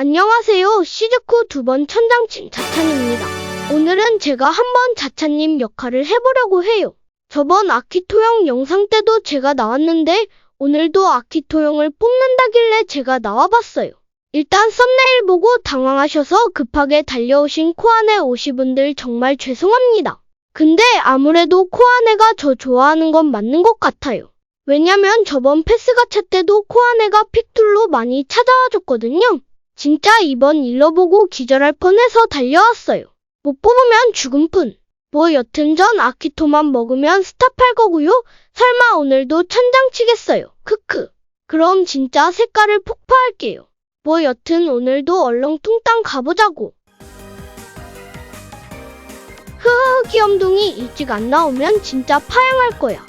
안녕하세요. 시즈쿠 두번 천장친 자찬입니다. 오늘은 제가 한번 자찬님 역할을 해보려고 해요. 저번 아키토형 영상 때도 제가 나왔는데 오늘도 아키토형을 뽑는다길래 제가 나와봤어요. 일단 썸네일 보고 당황하셔서 급하게 달려오신 코아네 오시분들 정말 죄송합니다. 근데 아무래도 코아네가 저 좋아하는 건 맞는 것 같아요. 왜냐면 저번 패스 가차 때도 코아네가 픽툴로 많이 찾아와 줬거든요. 진짜 이번 일러 보고 기절할 뻔해서 달려왔어요. 못 뽑으면 죽음 뿐. 뭐 여튼 전 아키토만 먹으면 스탑할 거고요. 설마 오늘도 천장 치겠어요. 크크. 그럼 진짜 색깔을 폭파할게요. 뭐 여튼 오늘도 얼렁뚱땅 가보자고. 흐흐 귀염둥이 일찍 안 나오면 진짜 파양할 거야.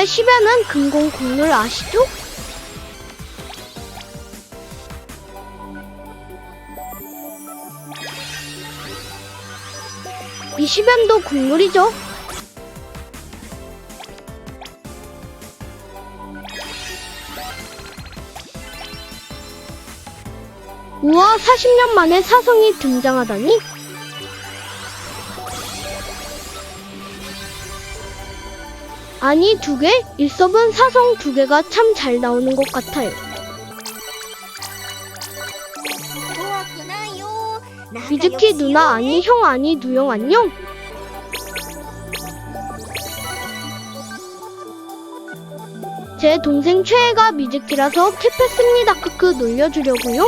원래 10연은 금공 국룰 아시죠? 이 10연도 국룰이죠. 우와 40년 만에 사성이 등장하다니? 아니 두 개? 일섭은 사성 두 개가 참 잘 나오는 것 같아요. 좋았구나요. 미즈키 누나 아니 형 아니 누영 안녕? 제 동생 최애가 미즈키라서 캡했습니다. 크크 놀려주려고요.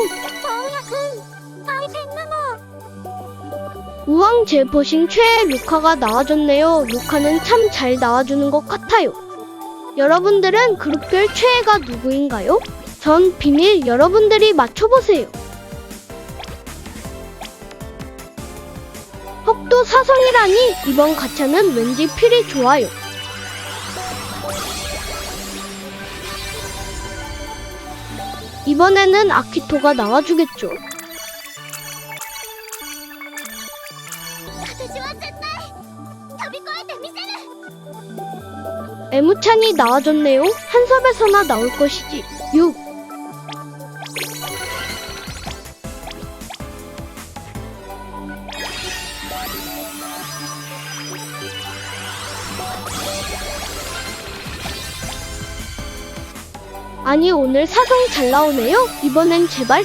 우왕 제 버싱 최애 루카가 나와줬네요. 루카는 참 잘 나와주는 것 같아요. 여러분들은 그룹별 최애가 누구인가요? 전 비밀 여러분들이 맞춰보세요. 헉도 사성이라니 이번 가차는 왠지 필이 좋아요. 이번에는 아키토가 나와주겠죠. 애무찬이 나와줬네요. 한섭에서나 나올 것이지. 6. 아니 오늘 사성 잘 나오네요. 이번엔 제발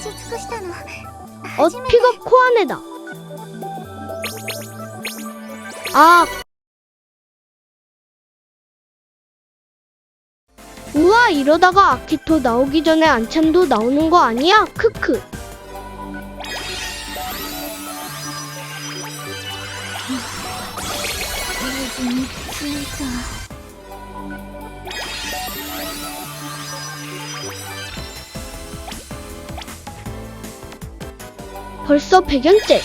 し尽くしたの 어 初めて 픽업 코아네다. 아. 우와 이러다가 아키토 나오기 전에 안찬도 나오는 거 아니야? 크크. 벌써 100년째.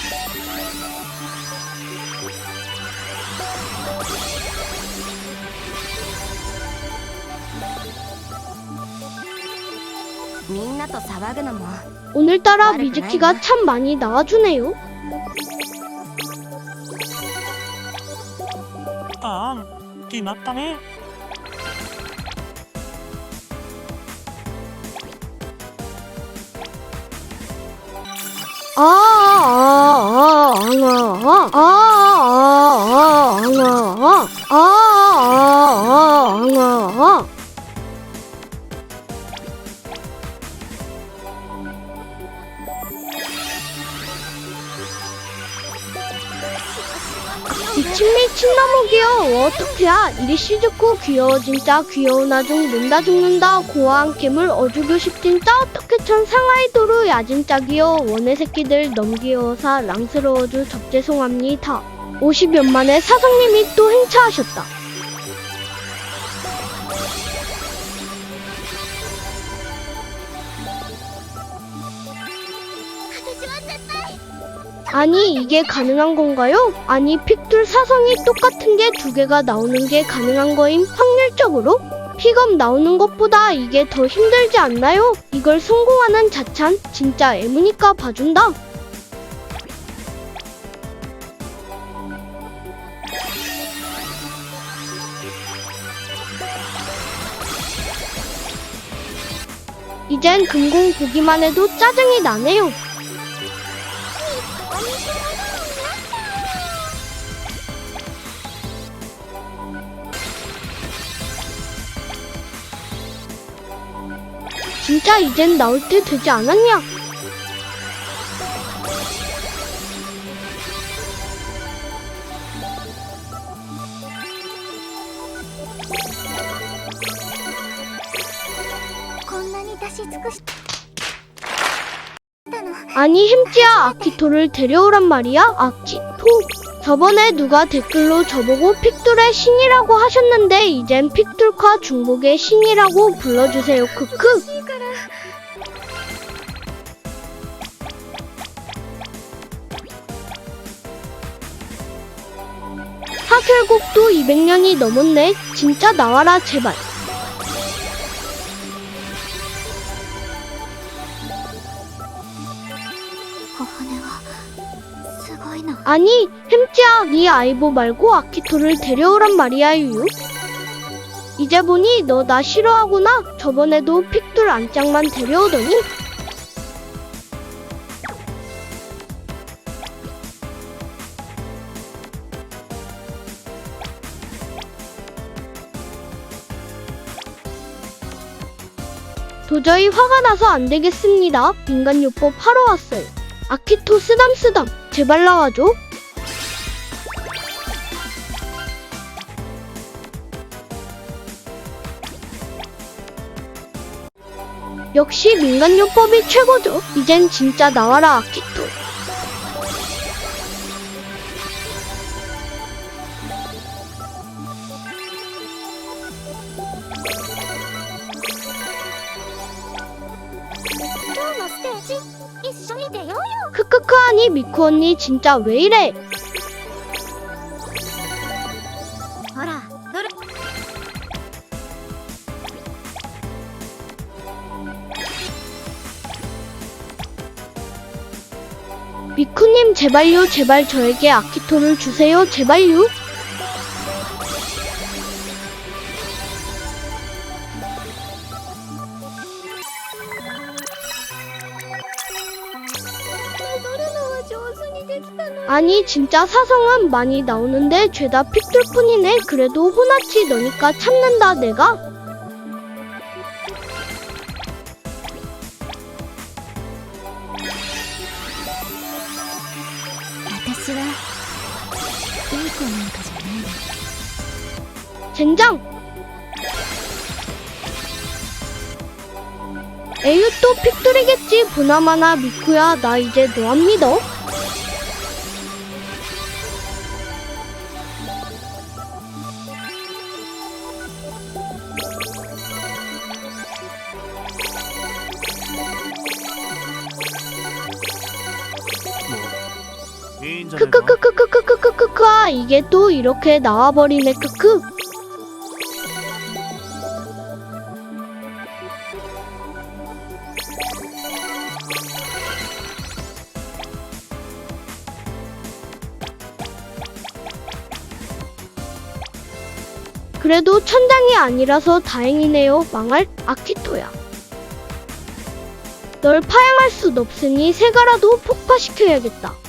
오늘따라 미즈키가 참 많이 나와주네요. 아, 기났다네. 어, 친 미친 너무 귀여워 어떡해야 이리 시즈코 귀여워 진짜. 귀여운 아중 는다 죽는다. 고아한 캠을 어주고 싶 진짜. 어떻게 천상아이도루. 야 진짜 귀여워. 원의 새끼들 너무 귀여워서 랑스러워주 접죄송합니다. 50연 만에 사성님이 또 행차하셨다 아니 이게 가능한 건가요? 아니 픽툴 사성이 똑같은 게 두 개가 나오는 게 가능한 거임 확률적으로? 픽업 나오는 것보다 이게 더 힘들지 않나요? 이걸 성공하는 자찬 진짜 애무니까 봐준다. 이젠 금공 보기만 해도 짜증이 나네요. 진짜 이젠 나올 때 되지 않았냐? 아니 힘찌야 아키토를 데려오란 말이야? 아키토. 저번에 누가 댓글로 저보고 픽돌의 신이라고 하셨는데 이젠 픽돌과 중복의 신이라고 불러주세요. 크크. 타결곡도 200년이 넘었네. 진짜 나와라 제발. 아니, 햄찌야, 네 아이보 말고 아키토를 데려오란 말이야, 유유. 이제 보니 너 나 싫어하구나. 저번에도 픽돌 안짱만 데려오더니 도저히 화가 나서 안 되겠습니다. 인간요법 하러 왔어요. 아키토 쓰담쓰담 제발 나와줘. 역시 민간요법이 최고죠. 이젠 진짜 나와라 아키토. 체크하니 미쿠 언니 진짜 왜 이래? 어라, 노래. 미쿠님 제발요 제발 저에게 아키토를 주세요 제발요 아니 진짜 사성은 많이 나오는데 죄다 픽둘 뿐이네. 그래도 호나치 너니까 참는다 내가. 젠장! 에유 또 픽돌이겠지. 보나마나 미쿠야 나 이제 너안 믿어 크크크크크크크크크크. 이게 또 이렇게 나와버리네. 크크. 그래도 천장이 아니라서 다행이네요. 망할 아키토야. 널 파양할 순 없으니 새가라도 폭파시켜야겠다.